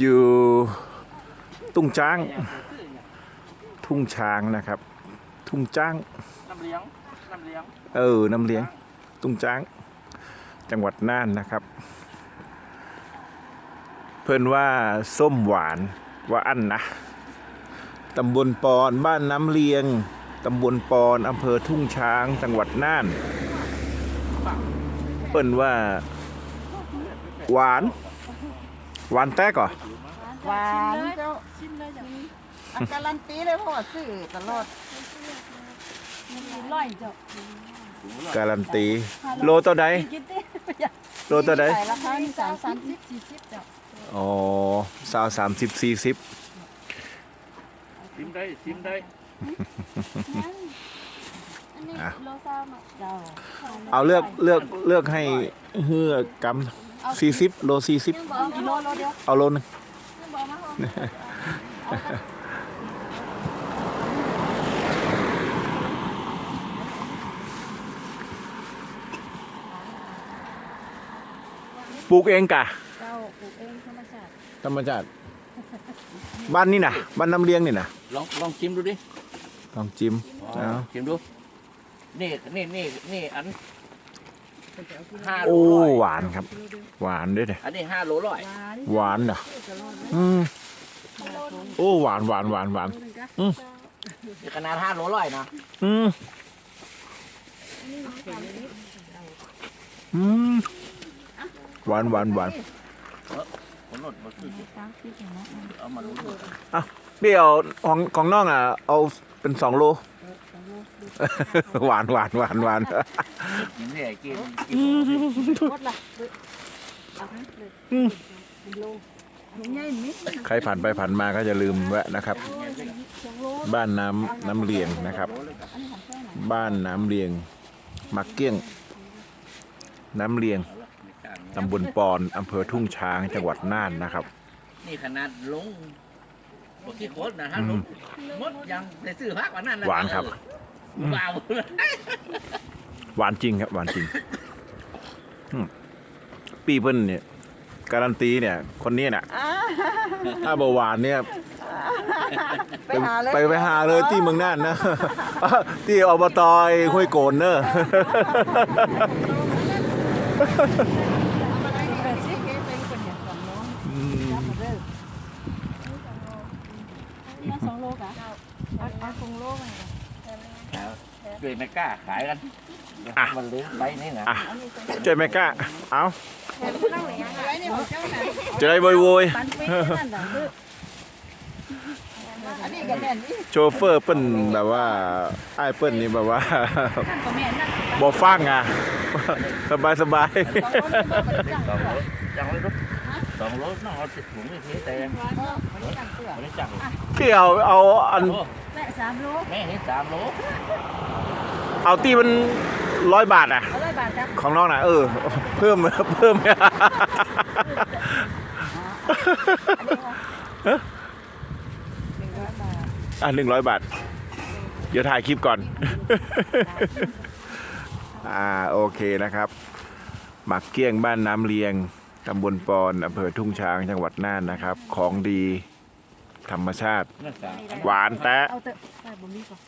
อยู่ตุ้งจ้าง ทุ่งช้างนะครับ ทุ่งจ้างน้ำเลี้ยงน้ำเลี้ยงเออน้ำเลี้ยง ตุ้งจ้าง จังหวัดน่านนะครับ เพิ่นว่าส้มหวานว่าอันนะตำบลปอนบ้านน้ำเลียงตำบลปอนอำเภอทุ่งช้าง จังหวัดน่านเพิ่นว่า หวาน หวานแต้ก่อหวานเจ้าชิมเลยจ้ะอันการันตีเลยเพราะว่าซื้อตลอดมันร้อยจ้ะการันตี โลเท่าใดกินดิโลเท่าใดใส่ราคามีนี่สาสามมสาสิมบสิบสี่สิบจ้ะอ๋อสาวสามสิบสี่สิบชิมได้ชิมได้อันนี้โลซาวมาเจ้าเอาเลือกเลือกเลือกให้เฮือกำ สี่สิบโลสี่สิบยังบอกกิโลโลเดียวเอาโลนึงยังบอกมาห้องปลูกเองกะเจ้าปลูกเองธรรมชาติธรรมชาติบ้านนี่นะบ้านน้ำเลี้ยงนี่นะลองลองชิมดูดิลองจิ้มเอาชิมดูนี่นี่นี่นี่อันห้า โลโอ้ร้อยหวานครับ หวานด้วยเนี่ยอันนี้ห้าโลร้อยหวานเนาะอืมโอ้หวานหวานหวานหวานนี่ขนาดห้าโลร้อยนะอืมอืมหวานหวานหวานผมนดมาซื้อสามสิบเนาะเอามาดูเปรี้ยวของของน้องอะ เอาเป็นสองโล หวานหวานหวานหวานนี่กินกินหมดละเอาให้เลยโลใหญ่นิดใครผ่านไปผ่านมาก็จะลืมแวะนะครับสองโลบ้านน้ำน้ำเลียงนะครับอันนี้ของแค่ไหนบ้านน้ำเลียงมักเกี้ยง น้ำเลียงตำบลปอนอำเภอทุ่งช้างจังหวัดน่านนะครับ นี่ขนาดลงบกี่คนนะฮะลงมดยังไปซื้อพักวันนั้นหวานครับ เปล่าหวานจริงครับหวานจริงอืมปีเพิ่นเนี่ยการันตีเนี่ย คนนี้น่ะถ้าเบาหวานเนี่ย ไปหาเลยไปไปหาเลยที่เมืองน่านนะ ที่อบตอยห้วยโกนเนอะแปดสิบเป็นคนอย่างสองโลอืมจับมาเด้อนี่สองโลกะเอาเอาสองโลมาเกิ ดไม่กล้าขายกันมันเลี้ยงไปนี่นะอะเจ๊ไม่กล้าเอาไว้ในหัวเจ้าน่ะจะได้โวยโวยปันไปนั่นน่ะคืออันนี้ก็แม่นนี่โชเฟอร์เปิ้นแบบว่าไอ้ายเปิ้นนี่แบบว่านั่นก็แม่นนั่นบ่ฟังอะ สบายสบาย สองโลนี่บ่ได้จังสองรถจังเลยรถ สองรถน้องเอาสิบถุงนี่ทีแต่ยังบ่ได้จังเสื้อไม่ได้จังเกี่ยวเอาอันแม่สามโลแม่เห็นสามโลเอาตีมันร้อยบาทอะ เอาร้อยบาทครับของน้องน่ะเออ เพิ่มเพิ่มอะหนึ่งร้อยบาท เดี๋ยวถ่ายคลิปก่อน อ่าโอเคนะครับ หมักเกี้ยงบ้านน้ำเลียง ตำบลปอนอำเภอทุ่งช้างจังหวัดน่านนะครับ ของดีธรรมชาตินั่นสามหวานแตะ เอาเถอะไปบ่มีก่อน